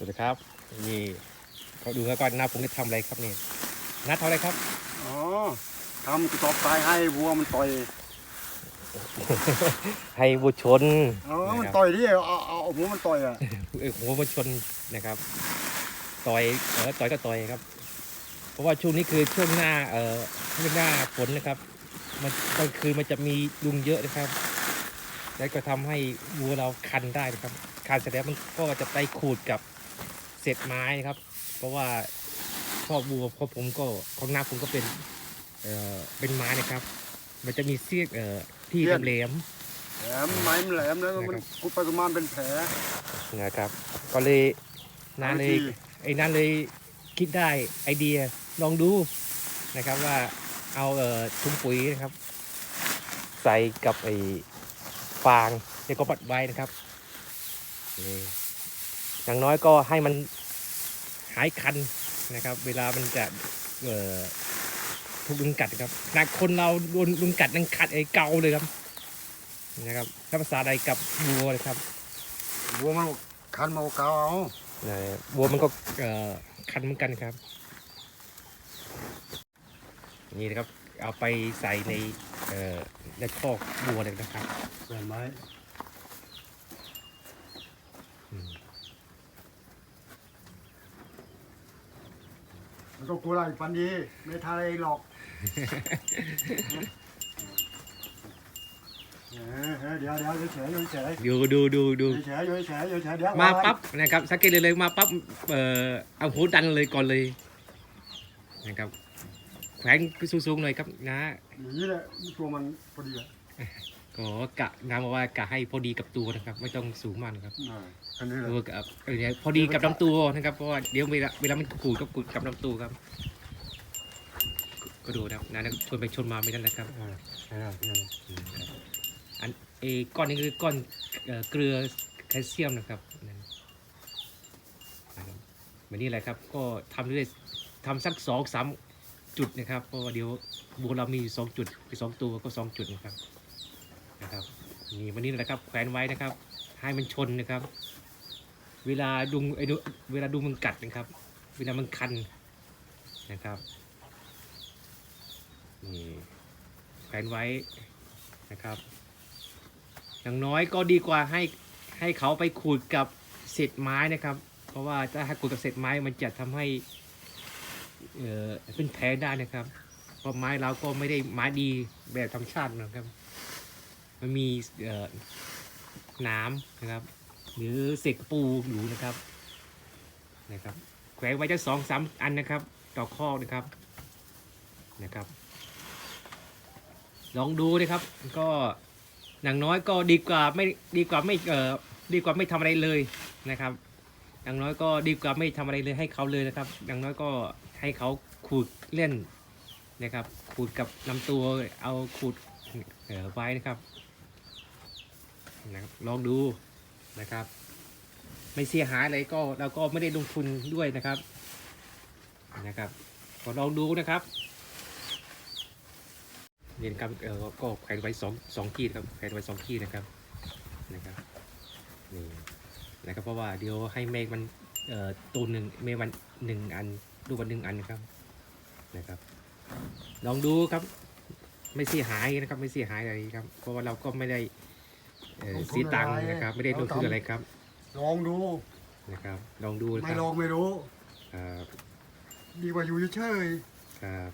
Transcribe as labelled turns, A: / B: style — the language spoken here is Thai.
A: สวัสดีครับ นี่เขาดูแล้วก่อนหน้าผมจะทำอะไรครับนี่นัดทำอะไรครับ
B: อ๋อทำกระสอบทรายให้วัวมันต่อย
A: ให้วัวชน
B: เออมัน
A: นะครับ
B: ต่อยดิเอาเอาเอาหัวมันต่อยอะ
A: เอ้ยหัววัวชนนะครับ ต่อยเออต่อยก็ต่อยครับ เพราะว่าช่วงนี้คือช่วงหน้าเอ่อช่วงหน้าฝนนะครับ มันกลางคืนมันจะมียุงเยอะนะครับ แล้วก็ทำให้วัวเราคันได้นะครับคันเสร็จแล้วมันก็จะไปขูดกับ เศษไม้นะครับ เพราะว่าชอบวัวเพราะผมก็ของหน้าผมก็เป็นเอ่อเป็นไม้นะครับ มันจะมีเสี้ยกเอ่อที่แหลม
B: แหลมไม้มันแหลมแล้วมัน
A: นะครับ
B: กุดไปกุดมาเป็นแผล
A: ๆนะครับ ก็เลยนาเลย
B: บางที
A: ไอ้นั่นเลยคิดได้ไอเดียลองดูนะครับว่าเอาเอ่อถุงปุ๋ยนะครับ ใส่กับไอ้ฟางแล้วก็ปัดไว้นะครับนี่อย่างน้อยก็ให้มัน หายคันนะครับ เวลามันจะเอ่อถูกลุงกัดนะครับหนักคนเราโดนลุงกัดนั่งคัดไอ้เกาเลยครับนะครับถ้าภาษาใดกับวัวเลยครับ
B: วัวมันคันมาเอาเกาเอา
A: นะวัวมันก็เอ่อคันเหมือนกันครับ นี่นะครับเอาไปใส่ในเอ่อในคอกวัวเลยนะครับ
B: เห็นไหม
A: อืม
B: มัน ต้องตัวอะไรปันดีไม่ทาอะไรหรอกเดี๋ยวเดี๋ยวเฉยๆเฉย
A: ดูดูดูดู
B: เฉยเฉยเฉยเดี๋ยว
A: มาปั๊บนะครับสังเกตเลยเลยมาปั๊บเอ่อเอาหูดันเลยก่อนเลยนะครับแขวนสูงๆหน่อยครับนะ
B: อย่างนี้แหละตัวมันพอดีอะ
A: ก็กะน้ำบอกว่ากะให้พอดีกับตัวนะครับ ไม่ต้องสูงมากนะครับ
B: อ่าอันนี้แหละ
A: ตัวกับเออเนี่ยพอดีกับลำตัวนะครับเพราะว่าเดี๋ยวเวลาเวลามันขูดก็ขูดกับลำตัวครับ ก็ดูนะครับนะชนไปชนมาไม่นั่นแหละครับ
B: อ่าอ่าอ่า
A: อืมอันเออก้อนนี้คือก้อนเอ่อเกลือแคลเซียมนะครับนั่นนะครับวันนี้แหละครับ ก็ทำเรื่อยทำสักสองสามจุดนะครับ เพราะว่าเดี๋ยวบัวเรามีอยู่สองจุดไปสองตัวก็สองจุดนะครับนะครับ นี่วันนี้แหละครับแขวนไว้นะครับ ให้มันชนนะครับ เวลาดุงไอ้ดุเวลาดุงมันกัดนะครับ เวลามันคันนะครับนี่แขวนไว้นะครับ อย่างน้อยก็ดีกว่าให้ให้เขาไปขูดกับเศษไม้นะครับ เพราะว่าถ้าขูดกับเศษไม้มันจะทำให้เออเป็นแผลได้นะครับ เพราะไม้เราก็ไม่ได้ไม้ดีแบบธรรมชาตินะครับ มันมีเอ่อน้ำนะครับ หรือเศษปูอยู่นะครับนะครับแขวนไว้จะสองสามอันนะครับ ต่อข้อนะครับนะครับ ลองดูนะครับ ก็อย่างน้อยก็ดีกว่าไม่ดีกว่าไม่เอ่อดีกว่าไม่ทำอะไรเลยนะครับ อย่างน้อยก็ดีกว่าไม่ทำอะไรเลยให้เขาเลยนะครับ อย่างน้อยก็ให้เขาขูดเล่นนะครับ ขูดกับลำตัวเอาขูดเอ่อไว้นะครับ นะครับลองดูนะครับ ไม่เสียหายอะไรก็เราก็ไม่ได้ลงทุนด้วยนะครับนะครับก็ลองดูนะครับนี่นะครับเออก็แขวนไว้สองสองขีดครับแขวนไว้สองขีดนะครับนะครับนี่นะครับเพราะว่าเดี๋ยวให้เมฆมันเอ่อตัวหนึ่งเมฆมันหนึ่งอันดูวันหนึ่งอันนะครับนะครับ ลองดูครับ ไม่เสียหายนะครับ ไม่เสียหายอะไรครับ เพราะว่าเราก็ไม่ได้ เอ่อเสียตังค์นะครับ ไม่ได้ลงทุนอะไรครับ
B: ลองดู
A: นะครับ ลองดูนะ
B: ไม่
A: ครับ
B: ลองไม่รู้
A: ครับ
B: ดีกว่าอยู่เฉย
A: ครับ